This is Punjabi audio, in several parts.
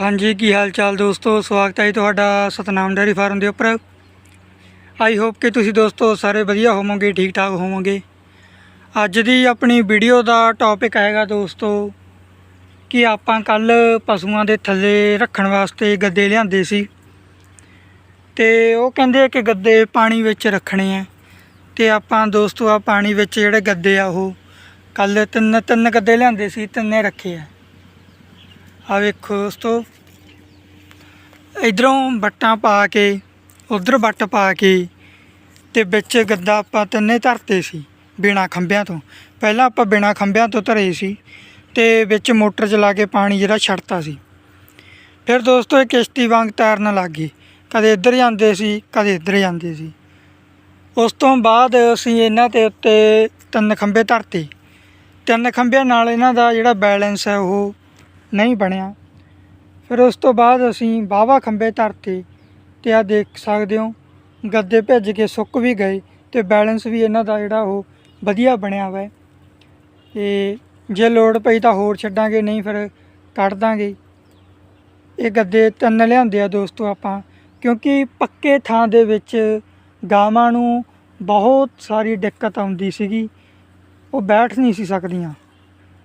ਹਾਂਜੀ, ਕੀ ਹਾਲ ਚਾਲ ਦੋਸਤੋ? ਸਵਾਗਤ ਹੈ ਜੀ ਤੁਹਾਡਾ ਸਤਨਾਮ ਡੈਰੀ ਫਾਰਮ ਦੇ ਉੱਪਰ। ਆਈ ਹੋਪ ਕਿ ਤੁਸੀਂ ਦੋਸਤੋ ਸਾਰੇ ਵਧੀਆ ਹੋਵੋਗੇ ਠੀਕ ਠਾਕ ਹੋਵੋਗੇ। ਅੱਜ ਦੀ ਆਪਣੀ ਵੀਡੀਓ ਦਾ ਟੌਪਿਕ ਹੈਗਾ ਦੋਸਤੋ, ਕਿ ਆਪਾਂ ਕੱਲ ਪਸ਼ੂਆਂ ਦੇ ਥੱਲੇ ਰੱਖਣ ਵਾਸਤੇ ਗੱਦੇ ਲਿਆਂਦੇ ਸੀ। ਤੇ ਉਹ ਕਹਿੰਦੇ ਕਿ ਗੱਦੇ ਪਾਣੀ ਵਿੱਚ ਰੱਖਣੇ ਆ। ਤੇ ਆਪਾਂ ਦੋਸਤੋ ਆ ਪਾਣੀ ਵਿੱਚ ਜਿਹੜੇ ਗੱਦੇ ਆ, ਉਹ ਕੱਲ ਤਿੰਨ ਤਿੰਨ ਗੱਦੇ ਲਿਆਂਦੇ ਸੀ, ਤਿੰਨੇ ਰੱਖੇ ਆ। ਆ ਵੇਖੋ ਦੋਸਤੋ। ਇਧਰੋਂ ਵੱਟਾਂ ਪਾ ਕੇ, ਉਧਰ ਵੱਟ ਪਾ ਕੇ ਤੇ ਵਿੱਚ ਗੱਦਾ ਆਪਾਂ ਤਿੰਨੇ ਧਰਤੇ ਸੀ ਬਿਨਾ ਖੰਭਿਆਂ ਤੋਂ। ਪਹਿਲਾਂ ਆਪਾਂ ਬਿਨਾ ਖੰਭਿਆਂ ਤੋਂ ਧਰੇ ਸੀ ਤੇ ਵਿੱਚ ਮੋਟਰ ਚਲਾ ਕੇ ਪਾਣੀ ਜਿਹੜਾ ਛੱਡਤਾ ਸੀ। ਫਿਰ ਦੋਸਤੋ ਇਹ ਕਿਸ਼ਤੀ ਵਾਂਗ ਤੈਰਨ ਲੱਗ ਗਈ। ਕਦੇ ਇੱਧਰ ਜਾਂਦੇ ਸੀ, ਕਦੇ ਇੱਧਰ ਜਾਂਦੇ ਸੀ। ਉਸ ਤੋਂ ਬਾਅਦ ਅਸੀਂ ਇਹਨਾਂ ਦੇ ਉੱਤੇ ਤਿੰਨ ਖੰਭੇ ਧਰਤੇ। ਤਿੰਨ ਖੰਭਿਆਂ ਨਾਲ ਇਹਨਾਂ ਦਾ ਜਿਹੜਾ ਬੈਲੈਂਸ ਹੈ ਉਹ ਨਹੀਂ ਬਣਿਆ। ਫਿਰ ਉਸ ਤੋਂ ਬਾਅਦ ਅਸੀਂ ਵਾਹਵਾ ਖੰਭੇ ਧਰਤੇ ਤੇ ਆ ਦੇਖ ਸਕਦੇ ਹੋ, ਗੱਦੇ ਭਿੱਜ ਕੇ ਸੁੱਕ ਵੀ ਗਏ ਤੇ ਬੈਲੈਂਸ ਵੀ ਇਹਨਾਂ ਦਾ ਜਿਹੜਾ ਉਹ ਵਧੀਆ ਬਣਿਆ ਵਾ। ਹੈ। ਤੇ ਜੇ ਲੋੜ ਪਈ ਤਾਂ ਹੋਰ ਛੱਡਾਂਗੇ, ਨਹੀਂ ਫਿਰ ਕੱਢ ਦਾਂਗੇ। ਇਹ ਗੱਦੇ ਤਿੰਨ ਲਿਆਂਦੇ ਆ ਦੋਸਤੋ ਆਪਾਂ, ਕਿਉਂਕਿ ਪੱਕੇ ਥਾਂ ਦੇ ਵਿੱਚ ਗਾਵਾਂ ਨੂੰ ਬਹੁਤ ਸਾਰੀ ਦਿੱਕਤ ਆਉਂਦੀ ਸੀਗੀ। ਉਹ ਬੈਠ ਨਹੀਂ ਸੀ ਸਕਦੀਆਂ।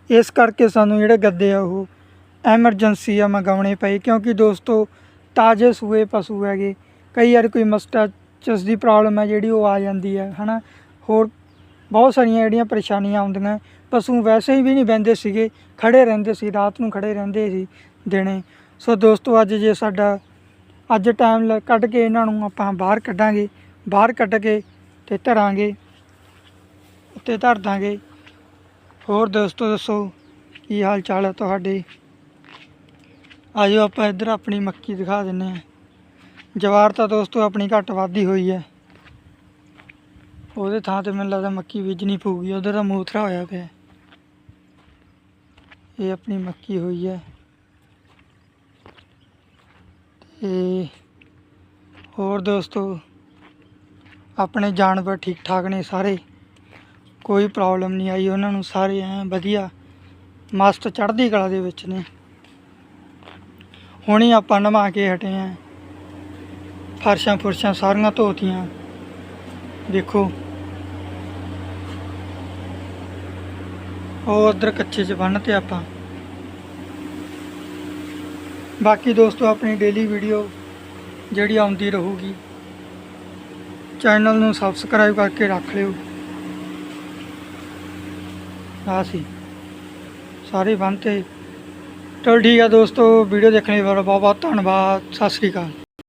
ਇਸ ਕਰਕੇ ਸਾਨੂੰ ਜਿਹੜੇ ਗੱਦੇ ਆ ਉਹ ਐਮਰਜੈਂਸੀ ਆ ਮੰਗਾਉਣੇ ਪਏ ਕਿਉਂਕਿ ਦੋਸਤੋ ਤਾਜ਼ੇ ਸੂਏ ਪਸ਼ੂ ਹੈਗੇ। ਕਈ ਵਾਰ ਕੋਈ ਮਸਟਾਚਸ ਦੀ ਪ੍ਰੋਬਲਮ ਹੈ ਜਿਹੜੀ ਉਹ ਆ ਜਾਂਦੀ ਹੈ, ਹਨਾ? ਹੋਰ ਬਹੁਤ ਸਾਰੀਆਂ ਜਿਹੜੀਆਂ ਪਰੇਸ਼ਾਨੀਆਂ ਆਉਂਦੀਆਂ। ਪਸ਼ੂ ਵੈਸੇ ਹੀ ਵੀ ਨਹੀਂ ਬਹਿੰਦੇ ਸੀਗੇ ਖੜੇ ਰਹਿੰਦੇ ਸੀ, ਰਾਤ ਨੂੰ ਖੜੇ ਰਹਿੰਦੇ ਸੀ ਦਿਨੇ। ਸੋ ਦੋਸਤੋ ਅੱਜ ਜੇ ਸਾਡਾ, ਅੱਜ ਟਾਈਮ ਕੱਢ ਕੇ ਇਹਨਾਂ ਨੂੰ ਆਪਾਂ ਬਾਹਰ ਕੱਢਾਂਗੇ, ਬਾਹਰ ਕੱਢ ਕੇ ਤੇ ਧਰਾਂਗੇ, ਉੱਤੇ ਧਰ ਦਾਂਗੇ। ਹੋਰ ਦੋਸਤੋ ਦੱਸੋ, ਕੀ ਹਾਲ ਚਾਲ ਹੈ ਤੁਹਾਡੇ? ਆਜੋ ਆਪਾਂ ਇੱਧਰ ਆਪਣੀ ਮੱਕੀ ਦਿਖਾ ਦਿੰਨੇ ਆ ਜਵਾਰ ਤਾਂ ਦੋਸਤੋ ਆਪਣੀ ਘੱਟ ਵਾਧੀ ਹੋਈ ਹੈ। ਉਹਦੇ ਥਾਂ ਤੇ ਮੈਨੂੰ ਲੱਗਦਾ ਮੱਕੀ ਬੀਜਣੀ ਪਊਗੀ, ਉਧਰ ਦਾ ਮੂਥਰਾ ਹੋਇਆ ਪਿਆ ਇਹ ਆਪਣੀ ਮੱਕੀ ਹੋਈ ਹੈ। ਤੇ ਹੋਰ ਦੋਸਤੋ, ਆਪਣੇ ਜਾਨਵਰ ਠੀਕ ਠਾਕ ਨੇ ਸਾਰੇ। ਕੋਈ ਪ੍ਰੋਬਲਮ ਨਹੀਂ ਆਈ, ਉਹਨਾਂ ਨੂੰ ਸਾਰੇ ਐ ਵਧੀਆ, ਮਸਤ ਚੜ੍ਹਦੀ ਕਲਾ ਦੇ ਵਿੱਚ ਨੇ। ਹੁਣੇ ਆਪਾਂ ਨਵਾ ਕੇ ਹਟੇ ਆ। ਫਰਸ਼ਾਂ ਫੁਰਸ਼ਾਂ ਸਾਰੀਆਂ ਧੋਤੀਆਂ। ਦੇਖੋ। ਉਹ ਉਧਰ ਕੱਚੇ ਚ ਬੰਨ ਤੇ ਆਪਾਂ। ਬਾਕੀ ਦੋਸਤੋ, ਆਪਣੀ ਡੇਲੀ ਵੀਡੀਓ ਜਿਹੜੀ ਆਉਂਦੀ ਰਹੂਗੀ ਚੈਨਲ ਨੂੰ ਸਬਸਕ੍ਰਾਈਬ ਕਰਕੇ ਰੱਖ ਲਿਓ। ਆ ਸੀ। ਸਾਰੇ ਬੰਨ੍ਹ ਤੇ ਚਲੋ ਠੀਕ ਆ ਦੋਸਤੋ ਵੀਡੀਓ ਦੇਖਣ ਲਈ ਬਹੁਤ ਬਹੁਤ ਧੰਨਵਾਦ ਸਤਿ ਸ੍ਰੀ ਅਕਾਲ।